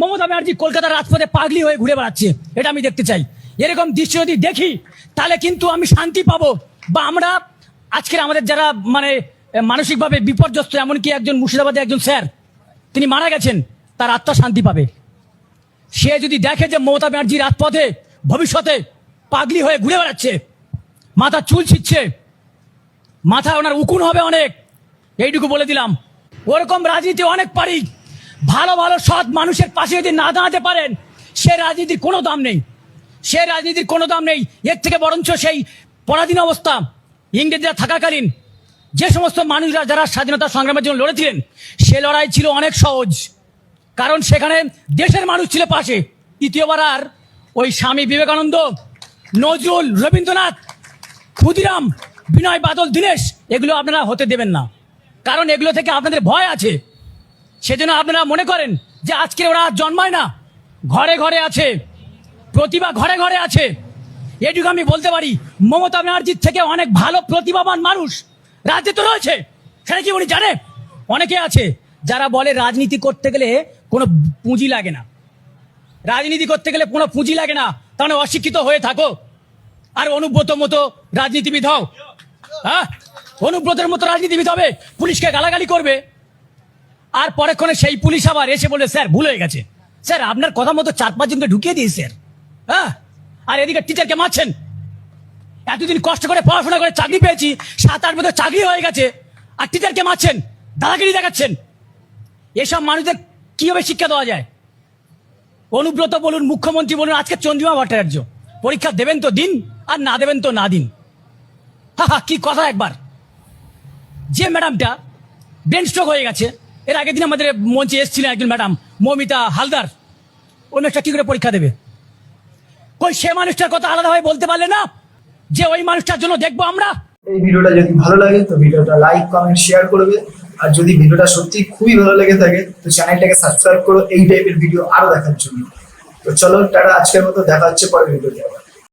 মমতা ব্যানার্জি কলকাতার রাজপথে পাগলি হয়ে ঘুরে বেড়াচ্ছে, এটা আমি দেখতে চাই। এরকম দৃশ্য যদি দেখি, তাহলে কিন্তু আমি শান্তি পাবো। বা আমরা আজকের আমাদের যারা মানে মানসিকভাবে বিপর্যস্ত, এমনকি একজন মুর্শিদাবাদে একজন স্যার, তিনি মারা গেছেন, তার আত্মা শান্তি পাবে। সে যদি দেখে যে মমতা ব্যানার্জি রাজপথে, ভবিষ্যতে পাগলি হয়ে ঘুরে বেড়াচ্ছে, মাথা চুল ছিচ্ছে মাথা ওনার উকুন হবে অনেক, এইটুকু বলে দিলাম। ওরকম রাজনীতি অনেক পারি ভালো ভালো, সৎ মানুষের পাশে যদি না দাঁড়াতে পারেন, সে রাজনীতির কোনো দাম নেই। সে রাজনীতির কোনো দাম নেই। এর থেকে বরঞ্চ সেই পরাধীন অবস্থা ইংরেজরা থাকাকালীন যে সমস্ত মানুষরা যারা স্বাধীনতা সংগ্রামের জন্য লড়েছিলেন, সে লড়াই ছিল অনেক সহজ। কারণ সেখানে দেশের মানুষ ছিল পাশে। তৃতীয়বার আর ওই স্বামী বিবেকানন্দ, নজরুল, রবীন্দ্রনাথ, ক্ষুদিরাম, বিনয় বাদল, দীনেশ, এগুলো আপনারা হতে দেবেন না। কারণ এগুলো থেকে আপনাদের ভয় আছে। সেজন্য আপনারা মনে করেন যে আজকে ওরা জন্মায় না। ঘরে ঘরে আছে। প্রতিভা ঘরে ঘরে আছে। এটুকু আমি বলতে পারি, মমতা ব্যানার্জির থেকে অনেক ভালো প্রতিভাবান মানুষ রাজ্যে তো রয়েছে। সেটা কি উনি জানে অনেকে আছে যারা বলে রাজনীতি করতে গেলে কোনো পুঁজি লাগে না। রাজনীতি করতে গেলে কোনো পুঁজি লাগে না। তাহলে অশিক্ষিত হয়ে থাকো। আর অনুব্রত মতো রাজনীতিবিদ হও। হ্যাঁ? অনুব্রতের মতো রাজনীতিবিদ হবে। পুলিশকে গালাগালি করবে। আর পরেক্ষণে সেই পুলিশ আবার এসে বলে স্যার, ভুল হয়ে গেছে। স্যার, আপনার কথা মতো চার পাঁচজনকে ঢুকিয়ে দিয়েছে, স্যার। হ্যাঁ? আর এদিকে টিচারকে মারছেন এতদিন কষ্ট করে পড়াশোনা করে চাকরি পেয়েছি, সাত আট বছর চাকরি হয়ে গেছে। আর টিচারকে মারছেন দাদাগিরি দেখাচ্ছেন। এসব মানুষদের কীভাবে শিক্ষা দেওয়া যায়? অনুব্রত বলুন, মুখ্যমন্ত্রী বলুন, আজকে চন্দ্রিমা ভট্টাচার্য। পরীক্ষা দেবেন তো দিন, আর না দেবেন তো না দিন। হা হা, কি কথা একবার। যে ম্যাডামটা ব্রেন স্ট্রোক হয়ে গেছে এর আগের দিন আমাদের মঞ্চে এসেছিলেন একজন ম্যাডাম, মমিতা হালদার। ওই মেয়েটা কি করে পরীক্ষা দেবে? কই সে মানুষটার কথা আলাদা আলাদাভাবে বলতে পারলে না? যে ওই মানুষটার জন্য দেখব আমরা। এই ভিডিওটা যদি ভালো লাগে, তো ভিডিওটা লাইক কমেন্ট শেয়ার করবে। আর যদি ভিডিওটা সত্যি খুবই ভালো লেগে থাকে, তো চ্যানেলটাকে সাবস্ক্রাইব করো। এই টাইপের ভিডিও আরও দেখার জন্য। তো চলো, টাটা, আজকের মতো। দেখা হচ্ছে পরের ভিডিওতে